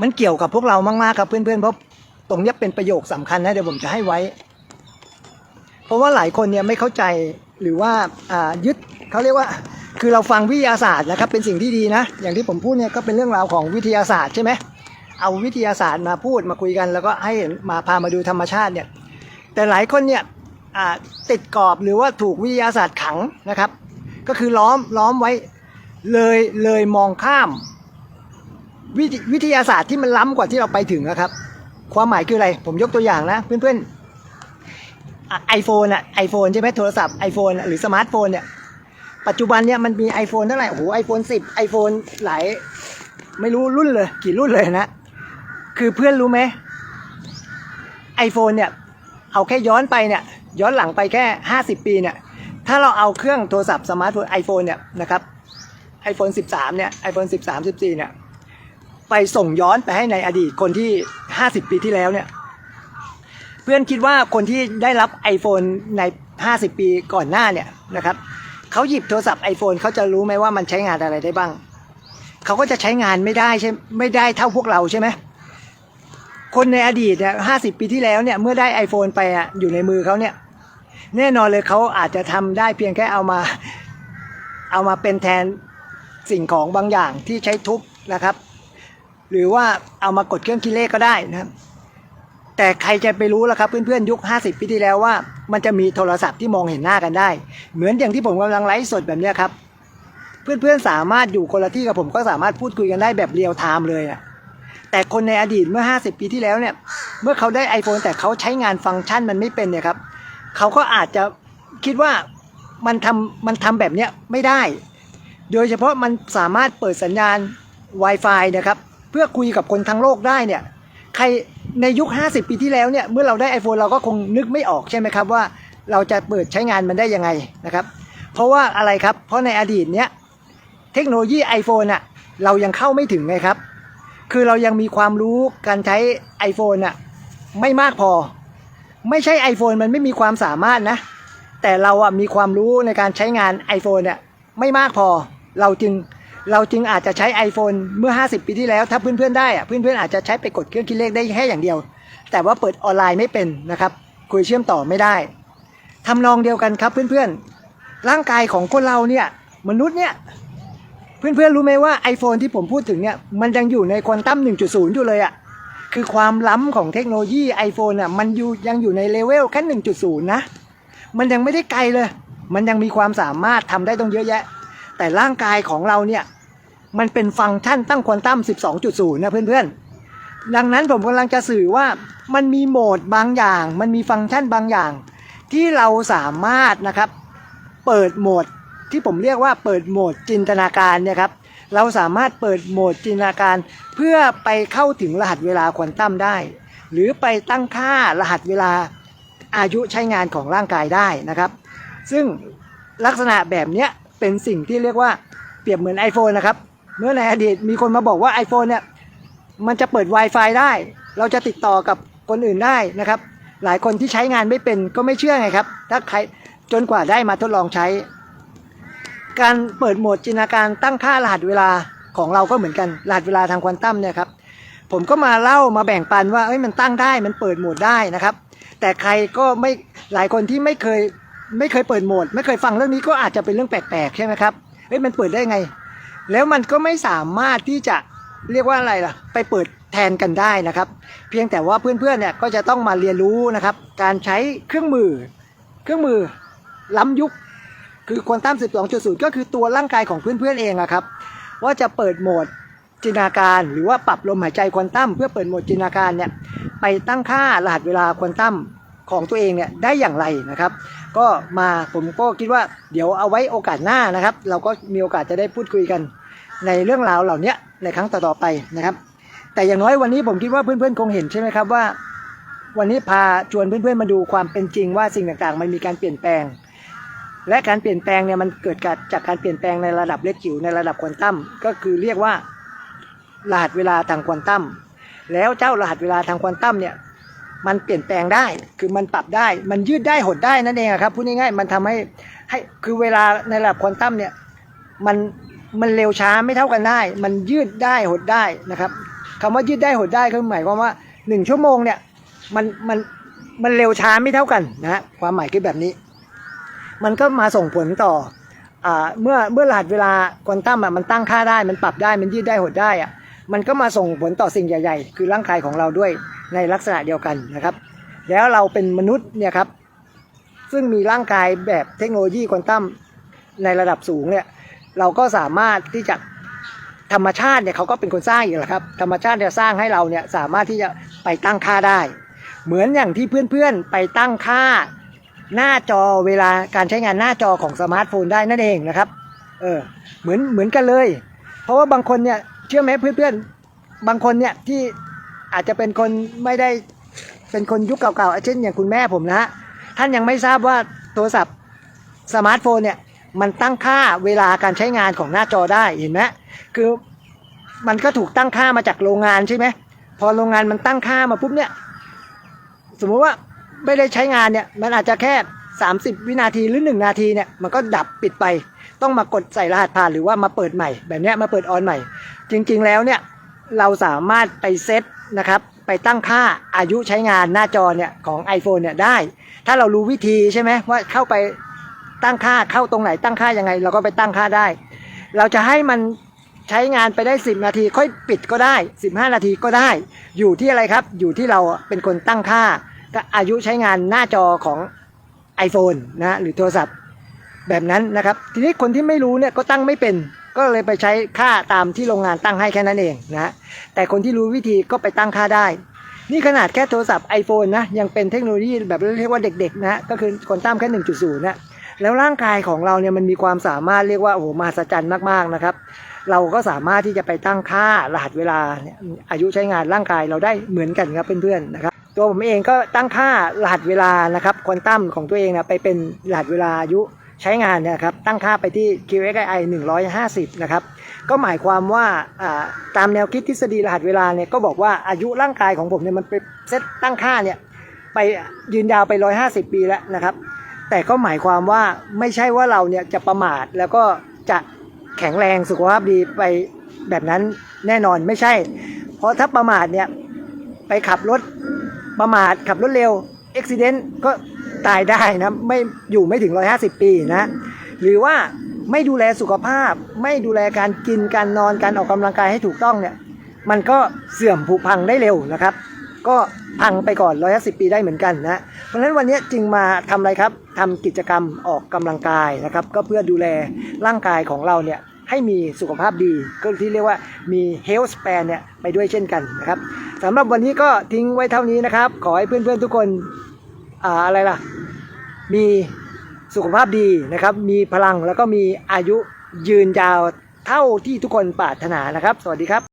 มันเกี่ยวกับพวกเรามากๆครับเพื่อนๆเพราะตรงนี้เป็นประโยคสำคัญนะเดี๋ยวผมจะให้ไว้ เพราะว่าหลายคนเนี่ยไม่เข้าใจหรือว่าายึดเขาเรียกว่า คือเราฟังวิทยาศาสตร์นะครับเป็นสิ่งที่ดีนะ อย่างที่ผมพูดเนี่ยก็เป็นเรื่องราวของวิทยาศาสตร์ใช่ไหมเอาวิทยาศาสตร์มาพูดมาคุยกัน แล้วก็ให้มาพามาดูธรรมชาติเนี่ยแต่หลายคนเนี่ยติดกรอบหรือว่าถูกวิทยาศาสตร์ขังนะครับ ก็คือล้อมล้อมไว้เลยเลยมองข้าม วิทวิทยาศาสตร์ที่มันล้ำกว่าที่เราไปถึงนะครับ ความหมายคืออะไร ผมยกตัวอย่างนะ เพื่อนๆไอโฟนอะไอโฟนใช่ไหมโทรศัพท์ไอโฟนหรือสมาร์ทโฟนเนี่ยปัจจุบันเนี่ยมันมี iPhone เท่าไหร่โอ้โหไอโฟนสิบไอโฟนหลายไม่รู้รุ่นเลย กี่รุ่นเลยนะ คือเพื่อนรู้ไหมไอโฟนเนี่ยเอาแค่ย้อนไปเนี่ยย้อนหลังไปแค่ 50 ปีเนี่ยถ้าเราเอาเครื่องโทรศัพท์สมาร์ทโฟนไอโฟนเนี่ยนะครับไอโฟน13เนี่ยไอโฟน13 14เนี่ย ไปส่งย้อนไปให้ในอดีตคนที่ 50 ปีที่แล้วเนี่ย เพื่อนคิดว่าคนที่ได้รับ iPhone ใน 50 ปีก่อนหน้าเนี่ยนะครับเขาหยิบโทรศัพท์ iPhone เขาจะรู้ไหมว่ามันใช้งานอะไรได้บ้าง เขาก็จะใช้งานไม่ได้ใช่ไม่ได้เท่าพวกเราใช่ไหมคนในอดีตเนี่ยห้าสิบปีที่แล้วเนี่ยเมื่อได้ iPhone ไปอะอยู่ในมือเขาเนี่ยแน่นอนเลยเขาอาจจะทำได้เพียงแค่เอามาเอามาเป็นแทนสิ่งของบางอย่างที่ใช้ทุบนะครับ หรือว่าเอามากดเครื่องคิดเลขก็ได้นะครับ แต่ใครจะไปรู้ล่ะครับเพื่อนๆยุค 50 ปีที่แล้วว่า มันจะมีโทรศัพท์ที่มองเห็นหน้ากันได้ เหมือนอย่างที่ผมกำลังไลฟ์สดแบบนี้ครับ เพื่อนๆสามารถอยู่คนละที่กับผมก็สามารถพูดคุยกันได้แบบเรียลไทม์เลยอะแต่คนในอดีตเมื่อ 50 ปีที่แล้วเนี่ย เมื่อเขาได้ iPhone แต่เขาใช้งานฟังก์ชันมันไม่เป็นเนี่ยครับ เขาก็อาจจะคิดว่ามันทำมันทำแบบเนี้ยไม่ได้ โดยเฉพาะมันสามารถเปิดสัญญาณ Wi-Fi นะครับ เพื่อคุยกับคนทั้งโลกได้เนี่ยใครในยุค 50 ปีที่แล้วเนี่ยเมื่อเราได้ iPhone เราก็คงนึกไม่ออกใช่ไหมครับว่าเราจะเปิดใช้งานมันได้ยังไงนะครับ เพราะว่าอะไรครับ เพราะในอดีตเนี้ยเทคโนโลยี iPhone อะเรายังเข้าไม่ถึงไงครับ คือเรายังมีความรู้การใช้ iPhone อะไม่มากพอ ไม่ใช่ iPhone มันไม่มีความสามารถนะ แต่เราอะมีความรู้ในการใช้งาน iPhone เนี่ยไม่มากพอ เราจึง เราจึงอาจจะใช้ iPhone เมื่อ 50 ปีที่แล้ว ถ้าเพื่อนๆได้อะเพื่อนๆอาจจะใช้ไปกดเครื่องคิดเลขได้แค่อย่างเดียว แต่ว่าเปิดออนไลน์ไม่เป็นนะครับคุยเชื่อมต่อไม่ได้ทำนองเดียวกันครับเพื่อนๆ ร่างกายของคนเราเนี่ยมนุษย์เนี่ยเพื่อนๆรู้ไหมว่า iPhone ที่ผมพูดถึงเนี่ยมันยังอยู่ในควอนตัม1.0 อยู่เลยอะคือความล้ำของเทคโนโลยี iPhone อะมันอยู่ยังอยู่ในเลเวลแค่1.0 นะ มันยังไม่ได้ไกลเลย มันยังมีความสามารถทำได้ต้องเยอะแยะ แต่ร่างกายของเราเนี่ย มันเป็นฟังก์ชันตั้งควอนตัม 12.0 นะเพื่อนๆ ดังนั้นผมกำลังจะสื่อว่ามันมีโหมดบางอย่าง มันมีฟังก์ชันบางอย่าง ที่เราสามารถนะครับ เปิดโหมดที่ผมเรียกว่าเปิดโหมดจินตนาการเนี่ยครับเราสามารถเปิดโหมดจินตนาการ เพื่อไปเข้าถึงรหัสเวลาควอนตัมได้ หรือไปตั้งค่ารหัสเวลาอายุใช้งานของร่างกายได้นะครับ ซึ่งลักษณะแบบเนี้ย เป็นสิ่งที่เรียกว่าเปรียบเหมือน iPhone นะครับ เมื่อในอดีตมีคนมาบอกว่า iPhone เนี่ยมันจะเปิด Wi-Fi ได้ เราจะติดต่อกับคนอื่นได้นะครับ หลายคนที่ใช้งานไม่เป็นก็ไม่เชื่อไงครับ ถ้าใครจนกว่าได้มาทดลองใช้ การเปิดโหมดจินตนาการตั้งค่ารหัสเวลาของเราก็เหมือนกันรหัสเวลาทางควอนตัมเนี่ยครับผมก็มาเล่ามาแบ่งปันว่าเอ้ยมันตั้งได้มันเปิดโหมดได้นะครับ แต่ใครก็ไม่หลายคนที่ไม่เคย ไม่เคยเปิดโหมด ไม่เคยฟังเรื่องนี้ก็อาจจะเป็นเรื่องแปลกๆใช่ไหมครับเอ้ยมันเปิดได้ไง แล้วมันก็ไม่สามารถที่จะเรียกว่าอะไรล่ะ ไปเปิดแทนกันได้นะครับ เพียงแต่ว่าเพื่อนๆเนี่ยก็จะต้องมาเรียนรู้นะครับ การใช้เครื่องมือ เครื่องมือล้ำยุค คือควอนตัม12.0 ก็คือตัวร่างกายของเพื่อนๆเองอะครับ ว่าจะเปิดโหมดจินตนาการหรือว่าปรับลมหายใจควอนตัมเพื่อเปิดโหมดจินตนาการเนี่ยไปตั้งค่ารหัสเวลาควอนตัมของตัวเองเนี่ยได้อย่างไรนะครับ ก็มาผมก็คิดว่าเดี๋ยวเอาไว้โอกาสหน้านะครับ เราก็มีโอกาสจะได้พูดคุยกันในเรื่องราวเหล่านี้ในครั้งต่อๆไปนะครับ แต่อย่างน้อยวันนี้ผมคิดว่าเพื่อนๆคงเห็นใช่ไหมครับว่า วันนี้พาชวนเพื่อนๆมาดูความเป็นจริงว่าสิ่งต่างๆ มันมีการเปลี่ยนแปลง และการเปลี่ยนแปลงเนี่ยมันเกิดจากการเปลี่ยนแปลงในระดับเล็กจิ๋วในระดับควอนตัมก็คือเรียกว่ารหัสเวลาทางควอนตัมแล้วเจ้ารหัสเวลาทางควอนตัมเนี่ย มันเปลี่ยนแปลงได้ คือมันปรับได้ มันยืดได้หดได้นั่นเองครับ พูดง่ายๆ มันทำให้ให้ คือเวลาในระดับควอนตัมเนี่ย มัน มันเร็วช้าไม่เท่ากันได้ มันยืดได้หดได้นะครับคำว่ายืดได้หดได้คือหมายความว่าหนึ่งชั่วโมงเนี่ย มัน มัน มันเร็วช้าไม่เท่ากันนะฮะความหมายคือแบบนี้ มันก็มาส่งผลต่ออ่าเมื่อ เมื่อรหัสเวลาควอนตัมอะ มันตั้งค่าได้ มันปรับได้ มันยืดได้หดได้อะ มันก็มาส่งผลต่อสิ่งใหญ่ ๆ คือร่างกายของเราด้วย ในลักษณะเดียวกันนะครับ แล้วเราเป็นมนุษย์เนี่ยครับซึ่งมีร่างกายแบบเทคโนโลยีควอนตัมในระดับสูงเนี่ยเราก็สามารถที่จะธรรมชาติเนี่ยเขาก็เป็นคนสร้างอยู่แล้วครับธรรมชาติจะสร้างให้เราเนี่ยสามารถที่จะไปตั้งค่าได้ เหมือนอย่างที่เพื่อนๆไปตั้งค่าหน้าจอเวลาการใช้งานหน้าจอของสมาร์ทโฟนได้นั่นเองนะครับเออเหมือนเหมือนกันเลย เพราะว่าบางคนเนี่ยเชื่อไหมเพื่อนๆบางคนเนี่ยที่ อาจจะเป็นคนไม่ได้เป็นคนยุคเก่าๆเช่นอย่างคุณแม่ผมนะฮะท่านยังไม่ทราบว่าโทรศัพท์สมาร์ทโฟนเนี่ยมันตั้งค่าเวลาการใช้งานของหน้าจอได้เห็นไหมคือมันก็ถูกตั้งค่ามาจากโรงงานใช่ไหมพอโรงงานมันตั้งค่ามาปุ๊บเนี่ยสมมุติว่าไม่ได้ใช้งานเนี่ยมันอาจจะแค่ 30 วินาทีหรือ 1 นาทีเนี่ยมันก็ดับปิดไป ต้องมากดใส่รหัสผ่านหรือว่ามาเปิดใหม่ แบบเนี้ยมาเปิดออนใหม่ จริงๆแล้วเนี่ยเราสามารถไปเซต นะครับ ไปตั้งค่าอายุใช้งานหน้าจอเนี่ยของ iPhone เนี่ยได้ ถ้าเรารู้วิธีใช่ไหมว่าเข้าไปตั้งค่าเข้าตรงไหนตั้งค่ายังไง เราก็ไปตั้งค่าได้ เราจะให้มันใช้งานไปได้ 10 นาทีค่อยปิดก็ได้ 15 นาทีก็ได้ อยู่ที่อะไรครับ อยู่ที่เราเป็นคนตั้งค่าก็อายุใช้งานหน้าจอของ iPhone นะหรือโทรศัพท์แบบนั้นนะครับ ทีนี้คนที่ไม่รู้เนี่ยก็ตั้งไม่เป็น ก็เลยไปใช้ค่าตามที่โรงงานตั้งให้แค่นั้นเองนะแต่คนที่รู้วิธีก็ไปตั้งค่าได้ นี่ขนาดแค่โทรศัพท์ iPhone นะยังเป็นเทคโนโลยีแบบเรียกว่าเด็กๆนะก็คือคนตั้มแค่ 1.0นะแล้วร่างกายของเราเนี่ยมันมีความสามารถเรียกว่าโอ้โหมหัศจรรย์มากๆนะครับ เราก็สามารถที่จะไปตั้งค่ารหัสเวลาอายุใช้งานร่างกายเราได้เหมือนกันครับเพื่อนๆนะครับตัวผมเองก็ตั้งค่ารหัสเวลานะครับควอนตัมของตัวเองนะไปเป็นรหัสเวลาอายุ ใช้งานเนยครับตั้งค่าไปที่ QXI 150 นะครับ ก็หมายความว่าอ่าตามแนวคิดทฤษฎีรหัสเวลาเนี่ยก็บอกว่าอายุร่างกายของผมเนี่ยมันไปเซตตั้งค่าเนี่ยไปยืนยาวไป 150 ปีแล้วนะครับ แต่ก็หมายความว่าไม่ใช่ว่าเราเนี่ยจะประมาทแล้วก็จะแข็งแรงสุขภาพดีไปแบบนั้นแน่นอนไม่ใช่ เพราะถ้าประมาทเนี่ยไปขับรถประมาทขับรถเร็วอุบิเหตุก็ ตายได้นะไม่อยู่ไม่ถึง 150 ปีนะ หรือว่าไม่ดูแลสุขภาพ ไม่ดูแลการกินการนอนการออกกำลังกายให้ถูกต้องเนี่ยมันก็เสื่อมผุพังได้เร็วนะครับ ก็พังไปก่อน 150 ปีได้เหมือนกันนะ เพราะฉะนั้นวันนี้จึงมาทำอะไรครับทำกิจกรรมออกกำลังกายนะครับ ก็เพื่อดูแลร่างกายของเราเนี่ยให้มีสุขภาพดี ก็ที่เรียกว่ามี health span เนี่ยไปด้วยเช่นกันนะครับสำหรับวันนี้ก็ทิ้งไว้เท่านี้นะครับ ขอให้เพื่อนๆทุกคน อะไรล่ะ มีสุขภาพดีนะครับ มีพลังแล้วก็มีอายุยืนยาวเท่าที่ทุกคนปรารถนานะครับ สวัสดีครับ